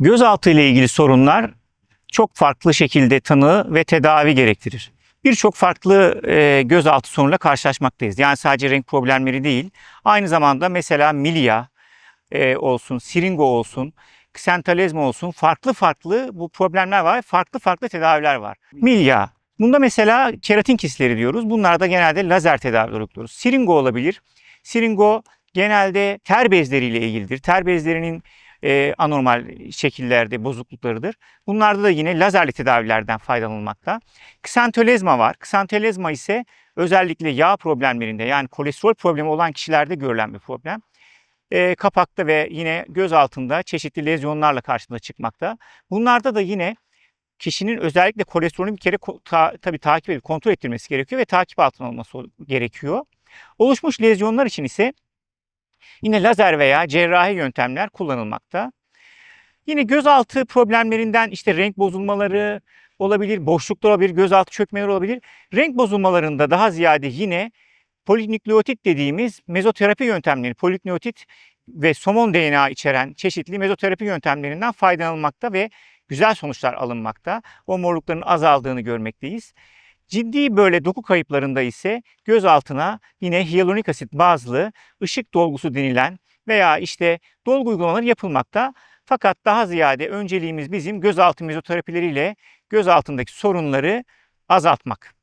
Gözaltı ile ilgili sorunlar çok farklı şekilde tanı ve tedavi gerektirir. Birçok farklı e, gözaltı sorunuyla karşılaşmaktayız. Yani sadece renk problemleri değil. Aynı zamanda mesela milya e, olsun, siringo olsun, ksentalezma olsun farklı farklı bu problemler var. Farklı farklı tedaviler var. Milya. Bunda mesela keratin kistleri diyoruz. Bunlarda genelde lazer tedavi uyguluyoruz. Siringo olabilir. Siringo genelde ter bezleriyle ilgilidir. Ter bezlerinin e, anormal şekillerde bozukluklarıdır. Bunlarda da yine lazerli tedavilerden faydalanılmakta. Ksantolezma var. Ksantolezma ise özellikle yağ problemlerinde yani kolesterol problemi olan kişilerde görülen bir problem. E, kapakta ve yine göz altında çeşitli lezyonlarla karşımıza çıkmakta. Bunlarda da yine kişinin özellikle kolesterolünü bir kere ta, tabii takip edip kontrol ettirmesi gerekiyor ve takip altına olması gerekiyor. Oluşmuş lezyonlar için ise Yine lazer veya cerrahi yöntemler kullanılmakta. Yine gözaltı problemlerinden işte renk bozulmaları olabilir, boşluklar olabilir, gözaltı çökmeleri olabilir. Renk bozulmalarında daha ziyade yine polinükleotit dediğimiz mezoterapi yöntemleri, polinükleotit ve somon DNA içeren çeşitli mezoterapi yöntemlerinden faydalanılmakta ve güzel sonuçlar alınmakta. O morlukların azaldığını görmekteyiz. Ciddi böyle doku kayıplarında ise göz altına yine hyaluronik asit bazlı ışık dolgusu denilen veya işte dolgu uygulamaları yapılmakta. Fakat daha ziyade önceliğimiz bizim gözaltı mezoterapileriyle göz altındaki sorunları azaltmak.